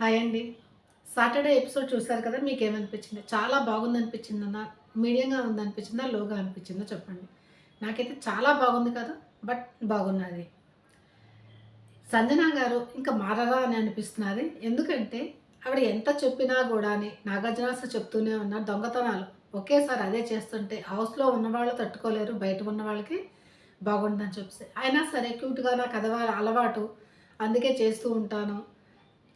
Hi అండి. Saturday episode చూశారు కదా మీకు ఏమనిపించింది చాలా బాగుంది అనిపించిందన్నా మీడియంగా ఉంది అనిపించిందా లోగా అనిపించిందో? చెప్పండి. నాకైతే చాలా బాగుంది కదా బట్ బాగున్నది. సంజన గారు ఇంకా మారరా అని అనిపిస్తున్నది. ఎందుకంటే ఆవిడ ఎంత చెప్పినా కూడా నాగార్జునాస చెప్తూనే ఉన్నారు దొంగతనాలు. ఒకేసారి అదే చేస్తుంటే హౌస్లో ఉన్నవాళ్ళు తట్టుకోలేరు బయట ఉన్న వాళ్ళకి బాగుంటుందని చెప్పి అయినా సరే క్యూట్గా నాకు అదవా అలవాటు అందుకే చేస్తూ ఉంటాను.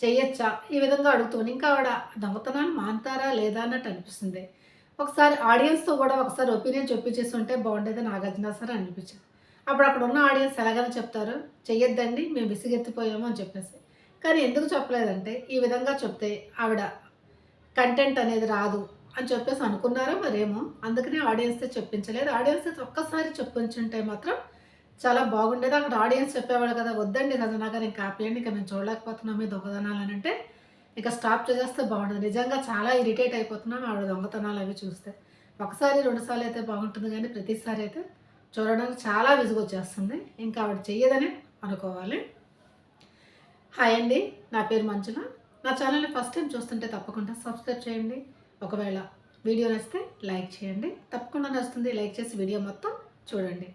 చేయొచ్చా? ఈ విధంగా అడుగుతుంది. ఇంకా ఆవిడ దొంగతనాలు మాంతారా లేదా అన్నట్టు అనిపిస్తుంది. ఒకసారి ఆడియన్స్తో కూడా ఒకసారి ఒపీనియన్ చెప్పించేస్తుంటే బాగుండేది నాగార్జున సార్ అనిపించింది. అప్పుడు అక్కడ ఉన్న ఆడియన్స్ ఎలాగైనా చెప్తారు చెయ్యొద్దండి మేము విసిగెత్తిపోయాము అని చెప్పేసి. కానీ ఎందుకు చెప్పలేదంటే ఈ విధంగా చెప్తే ఆవిడ కంటెంట్ అనేది రాదు అని చెప్పేసి అనుకున్నారో మరేమో అందుకనే ఆడియన్స్తో చెప్పించలేదు. ఆడియన్స్ ఒక్కసారి చెప్పించుంటే మాత్రం చాలా బాగుండేది. అక్కడ ఆడియన్స్ చెప్పేవాళ్ళు కదా వద్దండి రజనా గారు ఇంకా ఆపేయండి ఇంకా మేము చూడలేకపోతున్నాం మీ దొంగతనాలు అని అంటే ఇక స్టాప్ చేసేస్తే బాగుంటుంది నిజంగా చాలా ఇరిటేట్ అయిపోతున్నాం ఆవిడ దొంగతనాలు అవి చూస్తే. ఒకసారి రెండుసార్లు అయితే బాగుంటుంది కానీ ప్రతిసారి అయితే చూడడానికి చాలా విసుగొచ్చేస్తుంది ఇంకా ఆవిడ చెయ్యదని అనుకోవాలి. హాయ్ అండి నా పేరు మంజుల. నా ఛానల్ని ఫస్ట్ టైం చూస్తుంటే తప్పకుండా సబ్స్క్రైబ్ చేయండి. ఒకవేళ వీడియో నచ్చితే లైక్ చేయండి. తప్పకుండా నచ్చుతుంది లైక్ చేసి వీడియో మొత్తం చూడండి.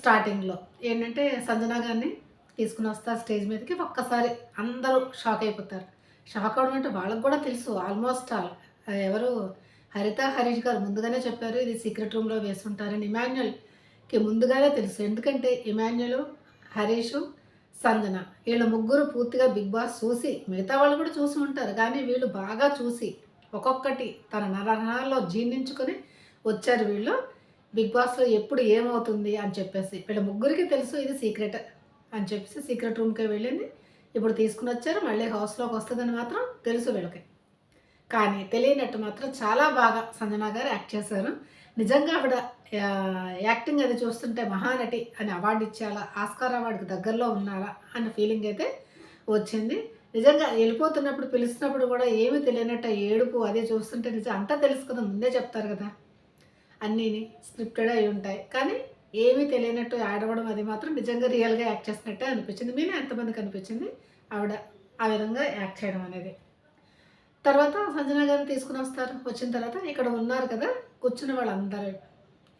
స్టార్టింగ్లో ఏంటంటే సంజన గారిని తీసుకుని వస్తారు స్టేజ్ మీదకి ఒక్కసారి అందరూ షాక్ అయిపోతారు. షాక్ అవడం అంటే వాళ్ళకి కూడా తెలుసు ఆల్మోస్ట్ ఆల్ ఎవరు? హరిత హరీష్ గారు ముందుగానే చెప్పారు ఇది సీక్రెట్ రూమ్లో వేసుంటారని ఇమాన్యుయల్కి ముందుగానే తెలుసు. ఎందుకంటే ఇమాన్యుల్ హరీషు సంజన వీళ్ళ ముగ్గురు పూర్తిగా బిగ్ బాస్ చూసి మిగతా వాళ్ళు కూడా చూసి ఉంటారు. కానీ వీళ్ళు బాగా చూసి ఒక్కొక్కటి తన నరనాల్లో జీర్ణించుకొని వచ్చారు వీళ్ళు. బిగ్ బాస్లో ఎప్పుడు ఏమవుతుంది అని చెప్పేసి వీళ్ళ ముగ్గురికి తెలుసు ఇది సీక్రెట్ అని చెప్పేసి సీక్రెట్ రూమ్కే వెళ్ళింది. ఇప్పుడు తీసుకుని వచ్చారు మళ్ళీ హౌస్లోకి వస్తుందని మాత్రం తెలుసు వీళ్ళకి. కానీ తెలియనట్టు మాత్రం చాలా బాగా సంజన గారు యాక్ట్ చేశారు. నిజంగా ఆవిడ యాక్టింగ్ అది చూస్తుంటే మహానటి అని అవార్డు ఇచ్చాలా ఆస్కార్ అవార్డుకి దగ్గరలో ఉన్నారా అన్న ఫీలింగ్ అయితే వచ్చింది. నిజంగా వెళ్ళిపోతున్నప్పుడు పిలుస్తున్నప్పుడు కూడా ఏమీ తెలియనట్టు ఏడుపు అదే చూస్తుంటే నిజం అంతా తెలుసు కదా ముందే చెప్తారు కదా. అన్నీని స్క్రిప్టెడ్ అయి ఉంటాయి. కానీ ఏమీ తెలియనట్టు ఆడవడం అది మాత్రం నిజంగా రియల్గా యాక్ట్ చేసినట్టే అనిపించింది. మీలో ఎంతమందికి అనిపించింది? ఆవిడ ఆ విధంగా యాక్ట్ చేయడం అనేది. తర్వాత సంజన గారిని తీసుకుని వస్తారు. వచ్చిన తర్వాత ఇక్కడ ఉన్నారు కదా కూర్చున్న వాళ్ళందరూ.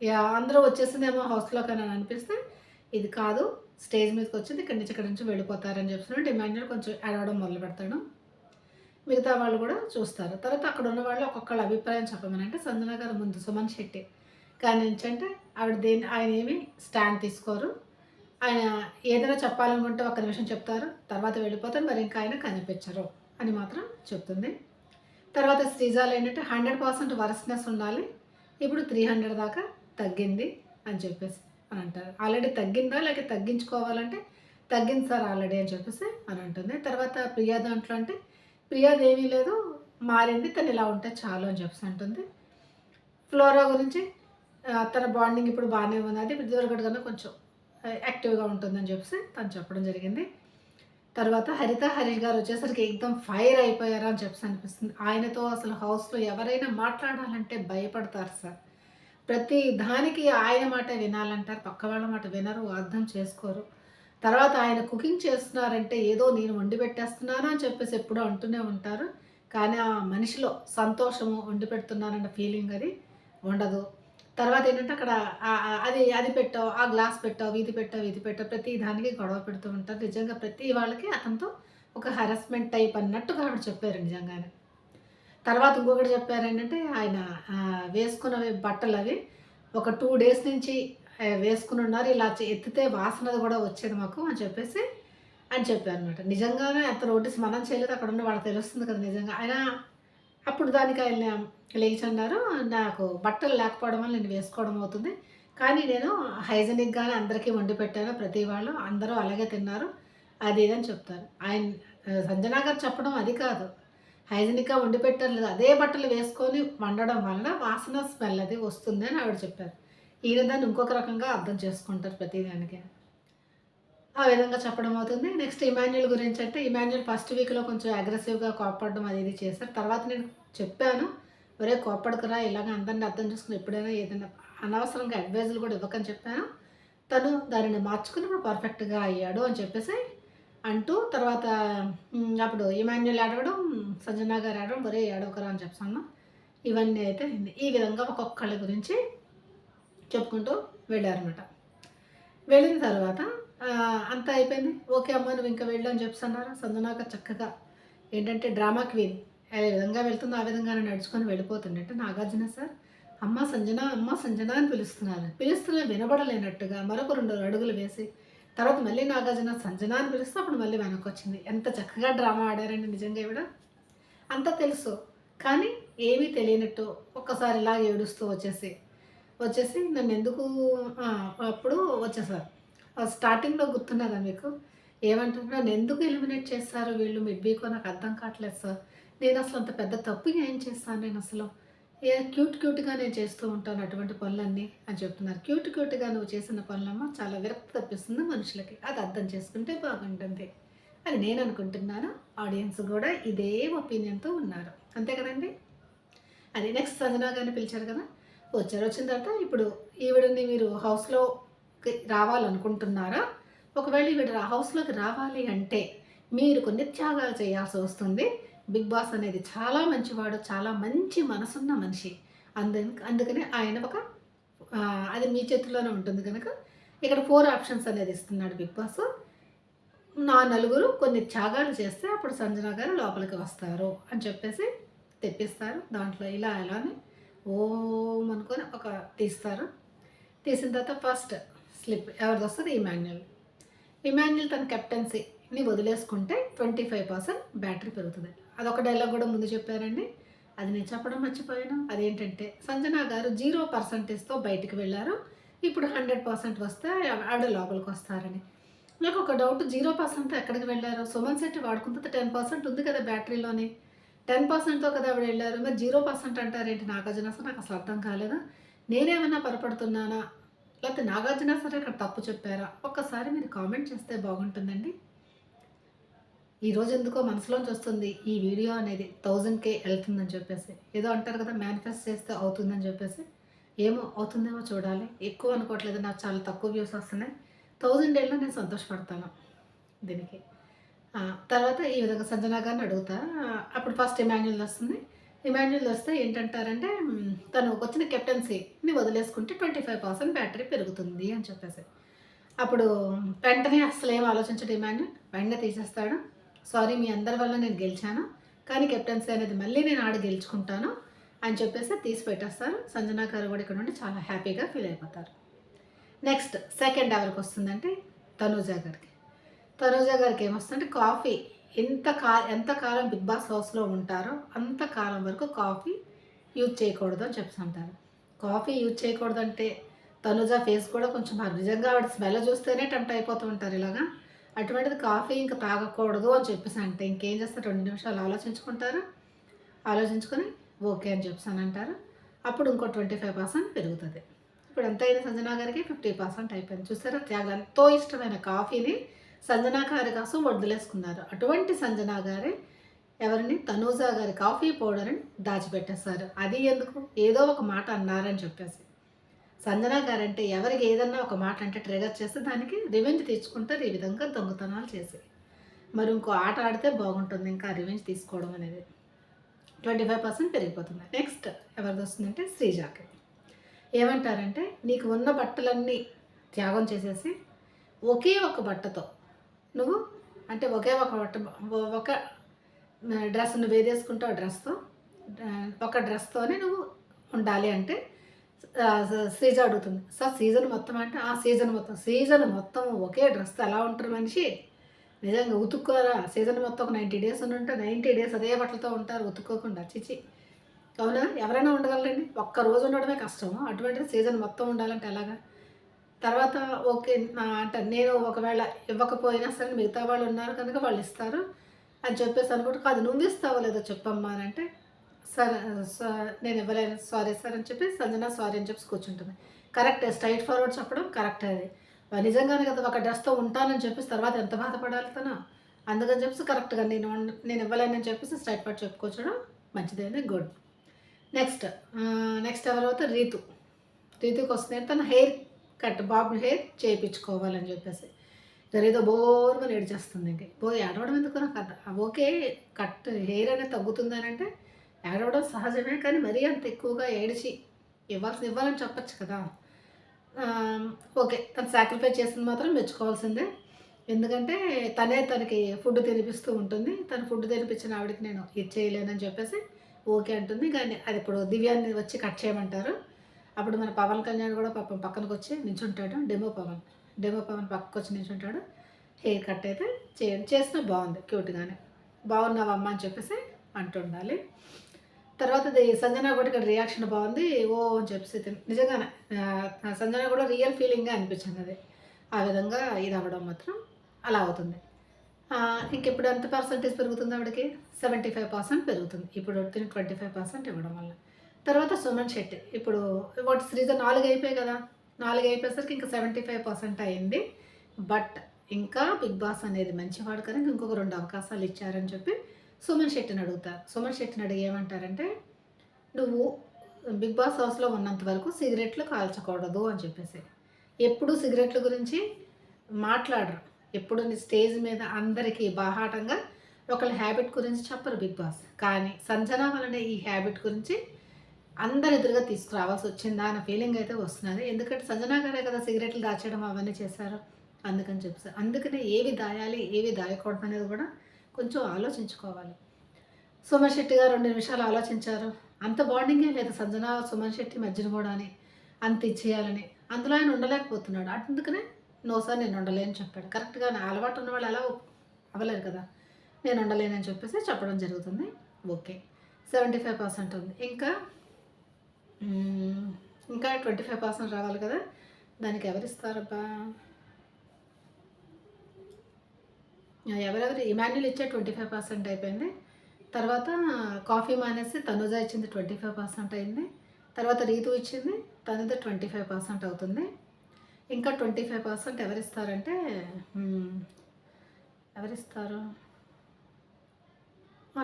ఇక అందరూ వచ్చేసిందేమో హౌస్లోకి అని అనిపిస్తే ఇది కాదు స్టేజ్ మీదకి వచ్చింది ఇక్కడి నుంచి ఇక్కడి నుంచి వెళ్ళిపోతారని చెప్తున్నాడు డిమాండ్ కొంచెం అడవడం మొదలు పెడతాడు మిగతా వాళ్ళు కూడా చూస్తారు. తర్వాత అక్కడ ఉన్న వాళ్ళు ఒక్కొక్కళ్ళ అభిప్రాయం చెప్పమని అంటే సంజన గారు ముందు సుమన్ శెట్టి. కానీ ఏంటంటే ఆవిడ దేని ఆయన ఏమి స్టాండ్ తీసుకోరు. ఆయన ఏదైనా చెప్పాలనుకుంటే ఒక నిమిషం చెప్తారు. తర్వాత వెళ్ళిపోతారు. మరి ఇంకా ఆయన కనిపించరు అని మాత్రం చెప్తుంది. తర్వాత శ్రీజాలు ఏంటంటే హండ్రెడ్ పర్సెంట్ వరస్నెస్ ఉండాలి. ఇప్పుడు త్రీ హండ్రెడ్ దాకా తగ్గింది అని చెప్పేసి అని అంటారు. ఆల్రెడీ తగ్గిందా లేక తగ్గించుకోవాలంటే తగ్గింది సార్ ఆల్రెడీ అని చెప్పేసి అని అంటుంది. తర్వాత ప్రియా దాంట్లో అంటే ప్రియాదేవి లేదు మారింది తను ఇలా ఉంటే చాలు అని చెప్పేసి అంటుంది. ఫ్లోరా గురించి తన బాండింగ్ ఇప్పుడు బాగానే ఉంది. అది ఇదివరకటి కన్నా కొంచెం యాక్టివ్గా ఉంటుందని చెప్పేసి తను చెప్పడం జరిగింది. తర్వాత హరిత హరీష్ గారు వచ్చేసరికి ఎక్దమ్ ఫైర్ అయిపోయారా అని చెప్పేసి అనిపిస్తుంది. ఆయనతో అసలు హౌస్లో ఎవరైనా మాట్లాడాలంటే భయపడతారు సార్. ప్రతి దానికి ఆయన మాట వినాలంటారు. పక్క వాళ్ళ మాట వినరు అర్థం చేసుకోరు. తర్వాత ఆయన కుకింగ్ చేస్తున్నారంటే ఏదో నేను వండి పెట్టేస్తున్నాను అని చెప్పేసి ఎప్పుడూ అంటూనే ఉంటారు. కానీ ఆ మనిషిలో సంతోషము వండి పెడుతున్నానన్న ఫీలింగ్ అది ఉండదు. తర్వాత ఏంటంటే అక్కడ అది అది పెట్టావు ఆ గ్లాస్ పెట్టావు ఇది పెట్టావు ఇది పెట్టావు ప్రతి దానికి గొడవ పెడుతూ ఉంటారు. నిజంగా ప్రతి వాళ్ళకి అతనితో ఒక హెరాస్మెంట్ టైప్ అన్నట్టుగా ఆవిడ చెప్పారు నిజంగానే. తర్వాత ఇంకొకటి చెప్పారు ఏంటంటే ఆయన వేసుకున్నవి బట్టలు అవి ఒక టూ డేస్ నుంచి వేసుకుని ఉన్నారు. ఇలా చే- ఎత్తితే వాసనది కూడా వచ్చేది మాకు అని చెప్పేసి అని చెప్పారు అనమాట నిజంగానే అంత నోటీస్ మనం చేయలేదు. అక్కడ ఉన్న వాళ్ళకి తెలుస్తుంది కదా నిజంగా. ఆయన అప్పుడు దానికి ఆయన లేచి అన్నారు నాకు బట్టలు లేకపోవడం వల్ల నేను వేసుకోవడం అవుతుంది. కానీ నేను హైజెనిక్గానే అందరికీ వండి పెట్టాను. ప్రతి వాళ్ళు అందరూ అలాగే తిన్నారు. అది ఇదని చెప్తారు. ఆయన ఆ, సంజనా గారు చెప్పడం అది కాదు. హైజెనిక్గా వండి పెట్టారు అదే బట్టలు వేసుకొని వండడం వల్ల వాసన స్మెల్ అది వస్తుంది అని ఆవిడ చెప్పారు. ఈయన దాన్ని ఇంకొక రకంగా అర్థం చేసుకుంటారు ప్రతిదానికి ఆ విధంగా చెప్పడం అవుతుంది. నెక్స్ట్ ఇమాన్యుల్ గురించి అంటే ఇమాన్యుల్ ఫస్ట్ వీక్లో కొంచెం అగ్రెసివ్గా కోప్పడడం అది ఇది చేశారు. తర్వాత నేను చెప్పాను ఒరే కోప్పడకురా ఇలాగ అందరిని అర్థం చేసుకుని ఎప్పుడైనా ఏదైనా అనవసరంగా అడ్వైజులు కూడా ఇవ్వకని చెప్పాను. తను దానిని మార్చుకుని ఇప్పుడు పర్ఫెక్ట్గా అయ్యాడు అని చెప్పేసి అంటూ తర్వాత అప్పుడు ఇమాన్యుల్ ఆడవడం సంజనా గారు ఆడడం ఒరే ఆడవకరా అని చెప్పాను. ఇవన్నీ అయితే ఈ విధంగా ఒక్కొక్కళ్ళ గురించి చెప్పుకుంటూ వెళ్ళారనమాట వెళ్ళిన తర్వాత అంతా అయిపోయింది. ఓకే అమ్మ నువ్వు ఇంకా వెళ్ళని చెప్తున్నారు సందునాక చక్కగా ఏంటంటే డ్రామా క్వీన్ ఏ విధంగా వెళ్తుందో ఆ విధంగానే నడుచుకొని వెళ్ళిపోతుండే నాగార్జున సార్. అమ్మ సంజన అమ్మ సంజన అని పిలుస్తున్నారు. పిలుస్తున్న వినబడలేనట్టుగా మరొక రెండు అడుగులు వేసి తర్వాత మళ్ళీ నాగార్జున సంజన అని పిలిస్తే అప్పుడు మళ్ళీ వెనక్కి వచ్చింది ఎంత చక్కగా డ్రామా ఆడారండి నిజంగా ఇవిడ అంతా తెలుసు. కానీ ఏమీ తెలియనట్టు ఒక్కసారి ఇలా ఏడుస్తూ వచ్చేసి వచ్చేసి నన్ను ఎందుకు అప్పుడు వచ్చేసారు స్టార్టింగ్లో గుర్తున్నదా మీకు? ఏమంటారు నన్ను ఎందుకు ఎలిమినేట్ చేస్తారు వీళ్ళు? మిడ్ వీక్ నాకు అర్థం కావట్లేదు సార్. నేను అసలు అంత పెద్ద తప్పు ఏం చేస్తాను నేను అసలు? ఏ క్యూట్ క్యూట్గా నేను చేస్తూ ఉంటాను అటువంటి పనులన్నీ అని చెప్తున్నారు. క్యూట్ క్యూట్గా నువ్వు చేసిన పనులమ్మ చాలా విరక్తి తప్పిస్తుంది మనుషులకి. అది అర్థం చేసుకుంటే బాగుంటుంది అని నేను అనుకుంటున్నాను. ఆడియన్స్ కూడా ఇదే ఒపీనియన్తో ఉన్నారు. అంతే కదండి? అది నెక్స్ట్ సజనా గారిని పిలిచారు కదా? వచ్చారు. వచ్చిన తర్వాత ఇప్పుడు ఈవిడని మీరు హౌస్లోకి రావాలనుకుంటున్నారా? ఒకవేళ ఈవిడ హౌస్లోకి రావాలి అంటే మీరు కొన్ని త్యాగాలు చేయాల్సి వస్తుంది. బిగ్ బాస్ అనేది చాలా మంచివాడు చాలా మంచి మనసున్న మనిషి. అందు అందుకని ఆయన ఒక అది మీ చేతిలోనే ఉంటుంది కనుక ఇక్కడ ఫోర్ ఆప్షన్స్ అనేది ఇస్తున్నాడు బిగ్ బాస్. నా నలుగురు కొన్ని త్యాగాలు చేస్తే అప్పుడు సంజన గారు లోపలికి వస్తారు అని చెప్పేసి తెప్పిస్తారు. దాంట్లో ఇలా ఇలానే అని ఓం అనుకొని ఒక తీస్తారు. తీసిన తర్వాత ఫస్ట్ స్లిప్ ఎవరిది వస్తుంది? ఇమాన్యుల్ ఇమాన్యుల్ తన కెప్టెన్సీని వదిలేసుకుంటే ట్వంటీ ఫైవ్ పర్సెంట్ బ్యాటరీ పెరుగుతుంది. అదొక డైలాగ్ కూడా ముందు చెప్పారండి. అది నేను చెప్పడం మర్చిపోయాను. అదేంటంటే సంజన గారు జీరో పర్సంటేజ్తో బయటికి వెళ్ళారు. ఇప్పుడు హండ్రెడ్ పర్సెంట్ వస్తే ఆవిడ లోపలికి వస్తారని. నాకు ఒక డౌట్ జీరో పర్సెంట్ ఎక్కడికి వెళ్ళారు? సుమన్ శెట్టి వాడుకుంటే టెన్ పర్సెంట్ ఉంది కదా బ్యాటరీలోనే టెన్ పర్సెంట్తో కదా ఆవిడ వెళ్ళారు. మరి జీరో పర్సెంట్ అంటారేంటి నాగార్జున? సార్ నాకు అసలు అర్థం కాలేదా? నేనేమన్నా పొరపడుతున్నానా? లేకపోతే నాగార్జున సార్ ఇక్కడ తప్పు చెప్పారా? ఒక్కసారి మీరు కామెంట్ చేస్తే బాగుంటుందండి. ఈరోజు ఎందుకో మనసులోంచి వస్తుంది ఈ వీడియో అనేది థౌజండ్ కే వెళ్తుందని చెప్పేసి. ఏదో అంటారు కదా మేనిఫెస్ట్ చేస్తే అవుతుందని చెప్పేసి. ఏమో అవుతుందేమో చూడాలి. ఎక్కువ అనుకోవట్లేదు నాకు చాలా తక్కువ వ్యూస్ వస్తున్నాయి. థౌజండ్ వెళ్ళినా నేను సంతోషపడతాను దీనికి. తర్వాత ఈ విధంగా సంజనా గారిని అడుగుతా. అప్పుడు ఫస్ట్ ఇమాన్యుల్ వస్తుంది. ఇమాన్యుల్ వస్తే ఏంటంటారంటే తను వచ్చిన కెప్టెన్సీని వదిలేసుకుంటే ట్వంటీ ఫైవ్ పర్సెంట్ బ్యాటరీ పెరుగుతుంది అని చెప్పేసి. అప్పుడు వెంటనే అసలు ఏం ఆలోచించడు ఇమాన్యుల్ వెంటనే తీసేస్తాడు. సారీ మీ అందరి వల్ల నేను గెలిచాను. కానీ కెప్టెన్సీ అనేది మళ్ళీ నేను ఆడ గెలుచుకుంటాను అని చెప్పేసి తీసి పెట్టేస్తారు. సంజనా గారు కూడా ఇక్కడ నుండి చాలా హ్యాపీగా ఫీల్ అయిపోతారు. నెక్స్ట్ సెకండ్ ఎవరికి వస్తుందంటే తనూజా గారికి. తనూజా గారికి ఏమొస్తుందంటే కాఫీ. ఎంత కా ఎంత కాలం బిగ్ బాస్ హౌస్లో ఉంటారో అంత కాలం వరకు కాఫీ యూజ్ చేయకూడదు అని చెప్తుంటారు కాఫీ యూజ్ చేయకూడదు అంటే ఫేస్ కూడా కొంచెం నిజంగా ఆవిడ స్మెల్ చూస్తేనే టెంప్ట్ అయిపోతూ ఉంటారు ఇలాగా. అటువంటిది కాఫీ ఇంకా తాగకూడదు అని చెప్పేసి అంటే ఇంకేం చేస్తారు? రెండు నిమిషాలు ఆలోచించుకుంటారు. ఆలోచించుకొని ఓకే అని చెప్పాను అంటారు. అప్పుడు ఇంకో ట్వంటీ ఫైవ్ పర్సెంట్ పెరుగుతుంది. ఇప్పుడు ఎంత అయినా సంజనా గారికి ఫిఫ్టీ పర్సెంట్ అయిపోయింది. చూసారా? త్యాగ ఎంతో ఇష్టమైన కాఫీని సంజనా గారి కోసం వదిలేసుకున్నారు అటువంటి సంజనా గారే ఎవరిని? తనూజా గారి కాఫీ పౌడర్ని దాచిపెట్టేశారు. అది ఎందుకు? ఏదో ఒక మాట అన్నారని చెప్పేసి. సంజనా గారంటే ఎవరికి ఏదన్నా ఒక మాట అంటే ట్రిగర్ చేస్తే దానికి రివెంజ్ తెచ్చుకుంటారు. ఈ విధంగా దొంగతనాలు చేసి మరి ఇంకో ఆట ఆడితే బాగుంటుంది. ఇంకా రివెంజ్ తీసుకోవడం అనేది ట్వంటీ ఫైవ్ పర్సెంట్ పెరిగిపోతుంది. నెక్స్ట్ ఎవరిది వస్తుందంటే శ్రీజాకి. ఏమంటారంటే నీకు ఉన్న బట్టలన్నీ త్యాగం చేసేసి ఒకే ఒక బట్టతో నువ్వు? అంటే ఒకే ఒక బట్ట ఒక డ్రెస్ నువ్వు వేదేసుకుంటావు డ్రెస్తో ఒక డ్రెస్తోనే నువ్వు ఉండాలి అంటే సీజన్ అడుగుతుంది. సార్ సీజన్ మొత్తం అంటే ఆ సీజన్ మొత్తం. సీజన్ మొత్తం ఒకే డ్రెస్తో ఎలా ఉంటారు మనిషి? నిజంగా ఉతుక్కోరా. సీజన్ మొత్తం ఒక నైంటీ డేస్ అని ఉంటే నైంటీ డేస్ అదే బట్టలతో ఉంటారు ఉతుక్కోకుండా. చిచి. అవునా? ఎవరైనా ఉండగలరండి? ఒక్క రోజు ఉండడమే కష్టం అటువంటిది సీజన్ మొత్తం ఉండాలంటే ఎలాగా? తర్వాత ఓకే నా- అంటే నేను ఒకవేళ ఇవ్వకపోయినా సరే మిగతా వాళ్ళు ఉన్నారు కనుక వాళ్ళు ఇస్తారు అని చెప్పేసి అనుకుంటే. కాదు నువ్వు ఇస్తావో లేదో చెప్పమ్మా అని అంటే సార్ నేను ఇవ్వలేను సారీ సార్ అని చెప్పి సంజన సారీ అని చెప్పి కూర్చుంటుంది. కరెక్ట్ స్ట్రైట్ ఫార్వర్డ్ చెప్పడం కరెక్ట్ అది. నిజంగానే కదా ఒక డ్రెస్తో ఉంటానని చెప్పేసి తర్వాత ఎంత బాధపడాలి తను? అందుకని చెప్పేసి కరెక్ట్గా నేను నేను ఇవ్వలేనని చెప్పేసి స్ట్రైట్ ఫార్వర్డ్ చెప్పుకోవచ్చడం మంచిదేనే గుడ్. నెక్స్ట్ నెక్స్ట్ ఎవరైతే రీతు. రీతుకి వస్తుంది తన హెయిర్ కట్ బాబు హెయిర్ చేయించుకోవాలని చెప్పేసి. ఏదో బోర్మని ఏడ్చేస్తుంది ఇంక. పోయి ఏడవడం ఎందుకు నాకు అర్థం ఓకే కట్ హెయిర్ అనేది తగ్గుతుంది అని అంటే ఏడవడం సహజమే కానీ మరీ అంత ఎక్కువగా ఏడిచి ఇవ్వాల్సి ఇవ్వాలని చెప్పచ్చు కదా. ఓకే తను సాక్రిఫైస్ చేసింది మాత్రం మెచ్చుకోవాల్సిందే. ఎందుకంటే తనే తనకి ఫుడ్ తినిపిస్తూ ఉంటుంది. తను ఫుడ్ తినిపించిన ఆవిడకి నేను ఇది చేయలేనని చెప్పేసి ఓకే అంటుంది. కానీ అది ఇప్పుడు దివ్యాన్ని వచ్చి కట్ చేయమంటారు. అప్పుడు మన పవన్ కళ్యాణ్ కూడా పాపం పక్కనకు వచ్చి నించుంటాడు డెమో పవన్. డెమో పవన్ పక్కకు వచ్చి నించుంటాడు హెయిర్ కట్ అయితే చే చేసినా బాగుంది క్యూట్గానే బాగున్నావమ్మా అని చెప్పేసి అంటుండాలి. తర్వాత సంజన కూడా ఇక్కడ రియాక్షన్ బాగుంది. ఓ అని చెప్పేసి నిజంగానే సంజన కూడా రియల్ ఫీలింగ్గా అనిపించింది అది. ఆ విధంగా ఇది అవ్వడం మాత్రం అలా అవుతుంది. ఇంకెప్పుడు ఎంత పర్సంటేజ్ పెరుగుతుంది ఆవిడకి? సెవెంటీ ఫైవ్ పర్సెంట్ పెరుగుతుంది. ఇప్పుడు ట్వంటీ ఫైవ్ పర్సెంట్ ఇవ్వడం వల్ల. తర్వాత సుమన్ శెట్టి. ఇప్పుడు వాటి సీజన్ నాలుగు అయిపోయాయి కదా. నాలుగు అయిపోయేసరికి ఇంకా సెవెంటీ ఫైవ్ పర్సెంట్ అయింది. బట్ ఇంకా బిగ్ బాస్ అనేది మంచివాడు కదా. ఇంకొక రెండు అవకాశాలు ఇచ్చారని చెప్పి సుమన్ శెట్టిని అడుగుతారు. సుమన్ శెట్టిని అడిగి ఏమంటారంటే నువ్వు బిగ్ బాస్ హౌస్లో ఉన్నంత వరకు సిగరెట్లు కాల్చకూడదు అని చెప్పేసి. ఎప్పుడు సిగరెట్ల గురించి? మాట్లాడరు. ఎప్పుడు నీ స్టేజ్ మీద అందరికీ బాహాటంగా ఒకళ్ళ హ్యాబిట్ గురించి చెప్పరు బిగ్ బాస్. కానీ సంజన వలన ఈ హ్యాబిట్ గురించి అందరు ఎదురుగా తీసుకురావాల్సి వచ్చిందా అన్న ఫీలింగ్ అయితే వస్తున్నది. ఎందుకంటే సంజనా గారే కదా సిగరెట్లు దాచడం అవన్నీ చేశారు. అందుకని చెప్పేసి అందుకనే ఏవి దాయాలి ఏవి దాయకూడదు అనేది కూడా కొంచెం ఆలోచించుకోవాలి. సుమన్ శెట్టి గారు రెండు నిమిషాలు ఆలోచించారు. అంత బాండింగే లేదు. సంజన సుమన్ శెట్టి మధ్యన కూడా అని అంత ఇచ్చేయాలని. అందులో ఆయన ఉండలేకపోతున్నాడు. అందుకనే నో సార్ నేను ఉండలేని చెప్పాడు. కరెక్ట్గా నా అలవాటు ఉన్న వాళ్ళు అలా అవ్వలేరు కదా. నేను ఉండలేనని చెప్పేసి చెప్పడం జరుగుతుంది. ఓకే. సెవెంటీ ఫైవ్ పర్సెంట్ ఉంది. ఇంకా ఇంకా ట్వంటీ ఫైవ్ పర్సెంట్ రావాలి కదా. దానికి ఎవరిస్తారబ్బా ఎవరెవరు? ఇమాన్యుల్ ఇచ్చే ట్వంటీ ఫైవ్ పర్సెంట్ అయిపోయింది. తర్వాత కాఫీ మానేసి తనుజ ఇచ్చింది ట్వంటీ ఫైవ్ పర్సెంట్ అయింది. తర్వాత రీతు ఇచ్చింది తనది ట్వంటీ ఫైవ్ పర్సెంట్ అవుతుంది. ఇంకా ట్వంటీ ఫైవ్ పర్సెంట్ ఎవరిస్తారంటే ఎవరిస్తారు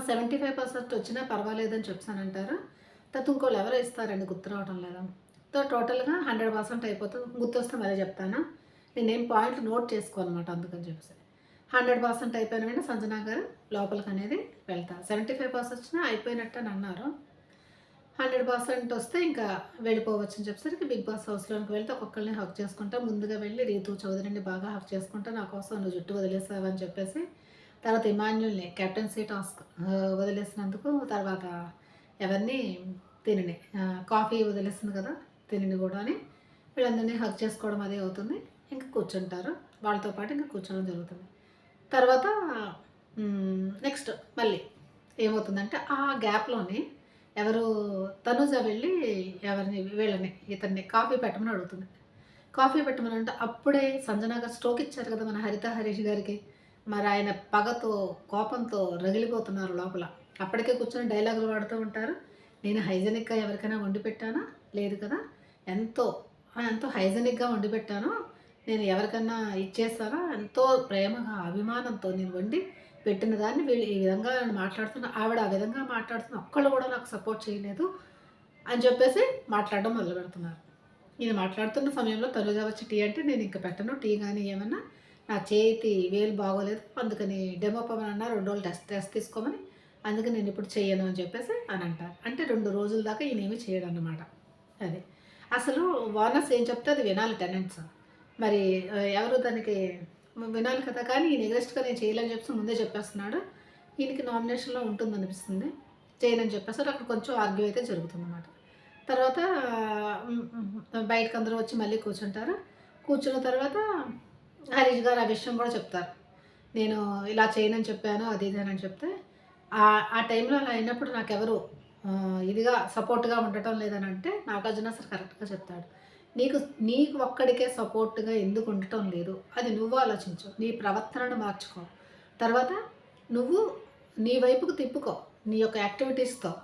సెవెంటీ ఫైవ్ పర్సెంట్ వచ్చినా పర్వాలేదని చెప్తానంటారు తర్వాత ఇంకోళ్ళు ఎవరు ఇస్తారండి గుర్తు రావడం లేదా? సో టోటల్గా హండ్రెడ్ పర్సెంట్ అయిపోతుంది. గుర్తొస్తే మళ్ళీ చెప్తాను? నేనేం పాయింట్ నోట్ చేసుకోవాలన్నమాట అందుకని చెప్పేసి. హండ్రెడ్ పర్సెంట్ అయిపోయిన వెంటనే సంజనా గారు లోపలికి అనేది వెళ్తారు. సెవెంటీ ఫైవ్ పర్సెంట్ వచ్చినా అయిపోయినట్టు అని అన్నారు. హండ్రెడ్ పర్సెంట్ వస్తే ఇంకా వెళ్ళిపోవచ్చు అని చెప్పేసరికి బిగ్ బాస్ హౌస్లోకి వెళ్తే ఒక్కొక్కరిని హక్ చేసుకుంటా ముందుగా వెళ్ళి రీతు చౌదరిని బాగా హక్ చేసుకుంటా నా కోసం నువ్వు జుట్టు వదిలేసావని చెప్పేసి తర్వాత ఇమాన్యుల్ని కెప్టెన్సీ టాస్క్ వదిలేసినందుకు తర్వాత ఎవరిని తినని. కాఫీ వదిలేస్తుంది కదా తినని కూడా అని వీళ్ళందరినీ హక్ చేసుకోవడం అదే అవుతుంది. ఇంకా కూర్చుంటారు. వాళ్ళతో పాటు ఇంకా కూర్చోవడం జరుగుతుంది. తర్వాత నెక్స్ట్ మళ్ళీ ఏమవుతుందంటే ఆ గ్యాప్లోనే ఎవరు తనుజ వెళ్ళి ఎవరిని వీళ్ళని ఇతన్ని కాఫీ పెట్టమని అడుగుతుంది. కాఫీ పెట్టమని అంటే అప్పుడే సంజన గారు స్ట్రోక్ ఇచ్చారు కదా మన హరిత హరీష్ గారికి. మరి ఆయన పగతో కోపంతో రగిలిపోతున్నారు లోపల. అప్పటికే కూర్చొని డైలాగులు వాడుతూ ఉంటారు. నేను హైజెనిక్గా ఎవరికైనా వండి పెట్టానా? లేదు కదా. ఎంతో ఎంతో హైజెనిక్గా వండి పెట్టాను. నేను ఎవరికన్నా ఇచ్చేస్తానా? ఎంతో ప్రేమగా అభిమానంతో నేను వండి పెట్టిన దాన్ని వీళ్ళు ఈ విధంగా నేను మాట్లాడుతున్న ఆవిడ ఆ విధంగా మాట్లాడుతున్న ఒక్కళ్ళు కూడా నాకు సపోర్ట్ చేయలేదు అని చెప్పేసి మాట్లాడడం మొదలు పెడుతున్నారు. నేను మాట్లాడుతున్న సమయంలో తనుజా వచ్చి టీ అంటే నేను ఇంకా పెట్టను. టీ కానీ ఏమన్నా నా చేతి వేలు బాగోలేదు. అందుకని డెమో పవన్ అన్న రెండు రోజులు టెస్ట్ టెస్ట్ తీసుకోమని అందుకే నేను ఇప్పుడు చేయను అని చెప్పేసి అని అంటారు. అంటే రెండు రోజుల దాకా ఈయనేమి చేయడం అనమాట అన్నమాట అది. అసలు ఓనర్స్ ఏం చెప్తే అది వినాలి టెనెంట్స్ మరి ఎవరు దానికి వినాలి కదా కానీ ఈయన ఎగ్రెస్ట్గా నేను చేయాలని చెప్పేసి ముందే చెప్పేస్తున్నాడు. ఈయనకి నామినేషన్లో ఉంటుంది అనిపిస్తుంది చేయనని చెప్పేసి అక్కడ కొంచెం ఆర్గ్యూ అయితే జరుగుతుంది అన్నమాట తర్వాత బయటకు అందరూ వచ్చి మళ్ళీ కూర్చుంటారు. కూర్చున్న తర్వాత హరీష్ గారు ఆ విషయం కూడా చెప్తారు. నేను ఇలా చేయనని చెప్పాను అది ఇది అని చెప్తే ఆ- టైంలో అలా అయినప్పుడు నాకెవరు ఇదిగా సపోర్ట్గా ఉండటం లేదని అంటే నాగార్జున సార్ కరెక్ట్గా చెప్తాడు. నీకు నీకు ఒక్కడికే సపోర్ట్గా ఎందుకు ఉండటం లేదు? అది నువ్వు ఆలోచించు. నీ ప్రవర్తనను మార్చుకో. తర్వాత నువ్వు నీ వైపుకు తిప్పుకో. నీ యొక్క యాక్టివిటీస్తో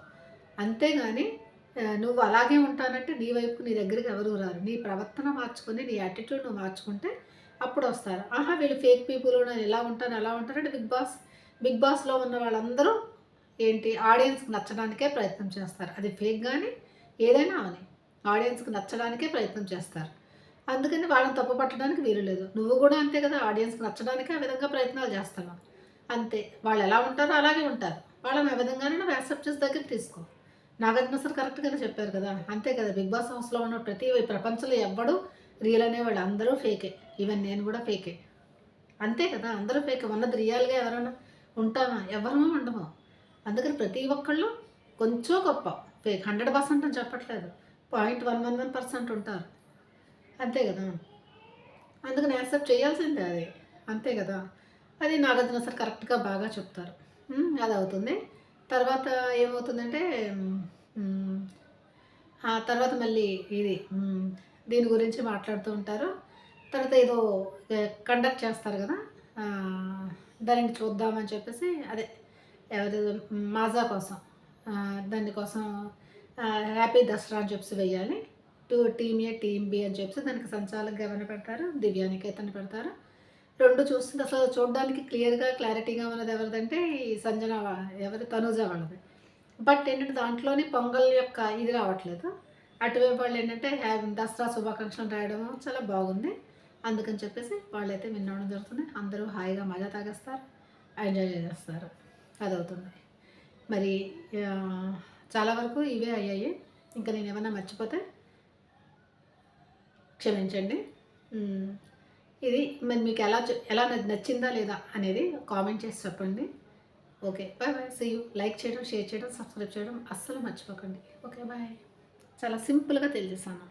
అంతేగాని నువ్వు అలాగే ఉంటానంటే నీ వైపు నీ దగ్గరికి ఎవరు రారు. నీ ప్రవర్తన మార్చుకొని నీ యాటిట్యూడ్ నువ్వు మార్చుకుంటే అప్పుడు వస్తారు. ఆహా వీళ్ళు ఫేక్ పీపుల్ నేను ఎలా ఉంటాను ఎలా ఉంటానంటే బిగ్ బాస్ బిగ్ బాస్లో ఉన్న వాళ్ళందరూ ఏంటి ఆడియన్స్కి నచ్చడానికే ప్రయత్నం చేస్తారు. అది ఫేక్ కానీ ఏదైనా అవని. ఆడియన్స్కి నచ్చడానికే ప్రయత్నం చేస్తారు. అందుకని వాళ్ళని తప్పు పట్టడానికి వీలు లేదు. నువ్వు కూడా అంతే కదా ఆడియన్స్కి నచ్చడానికి ఆ విధంగా ప్రయత్నాలు చేస్తున్నావు. అంతే. వాళ్ళు ఎలా ఉంటారో అలాగే ఉంటారు. వాళ్ళని ఆ విధంగానే నువ్వు యాక్సెప్ట్ చేసి దగ్గర తీసుకో. నాగార్జున సార్ కరెక్ట్గానే చెప్పారు కదా అంతే కదా బిగ్ బాస్ హౌస్లో ఉన్న ప్రతి ప్రపంచంలో ఎవ్వడు రియల్ అనేవాళ్ళు అందరూ ఫేకే. ఈవెన్ నేను కూడా ఫేకే. అంతే కదా అందరూ ఫేకే. ఉన్నది రియల్గా ఎవరైనా ఉంటామా ఎవరూ ఉండము అందుకని ప్రతి ఒక్కళ్ళు కొంచెం గొప్ప. హండ్రెడ్ పర్సెంట్ అని చెప్పట్లేదు. Point one one one percent ఉంటారు. అంతే కదా? అందుకని యాక్సెప్ట్ చేయాల్సిందే అది. అంతే కదా? అది నాగార్జున సార్ కరెక్ట్గా బాగా చెప్తారు. అది అవుతుంది. తర్వాత ఏమవుతుందంటే ఆ తర్వాత మళ్ళీ ఇది దీని గురించి మాట్లాడుతూ ఉంటారు. తర్వాత ఏదో కండక్ట్ చేస్తారు కదా? దానిని చూద్దామని చెప్పేసి అదే ఎవరి మాజా కోసం. దానికోసం హ్యాపీ దసరా అని చెప్పేసి వెయ్యాలి. Two team A team B అని చెప్పేసి దానికి సంచాలకుగా ఎవరిని పెడతారు? దివ్యానికి అతన్ని పెడతారు. రెండు చూస్తుంది అసలు చూడడానికి క్లియర్గా క్లారిటీగా ఉన్నది ఎవరిదంటే ఈ సంజన వా- ఎవరి తనుజ వాళ్ళది. బట్ ఏంటంటే దాంట్లోని పొంగల్ యొక్క ఇది రావట్లేదు. అటువైపు వాళ్ళు ఏంటంటే దసరా శుభాకాంక్షలు రాయడం చాలా బాగుంది. అందుకని చెప్పేసి వాళ్ళైతే వినవడం జరుగుతుంది. అందరూ హాయిగా మజా తాగేస్తారు. ఎంజాయ్ చేస్తారు అది అవుతుంది మరి చాలా వరకు ఇవే అయ్యాయి. ఇంకా నేను ఏమైనా మర్చిపోతే క్షమించండి. ఇది మరి మీకు ఎలా ఎలా నచ్చిందా లేదా అనేది కామెంట్ చేసి చెప్పండి. Okay bye bye. See you like చేయడం షేర్ చేయడం సబ్స్క్రైబ్ చేయడం అస్సలు మర్చిపోకండి. Okay bye. చాలా సింపుల్గా తెలియజేస్తాను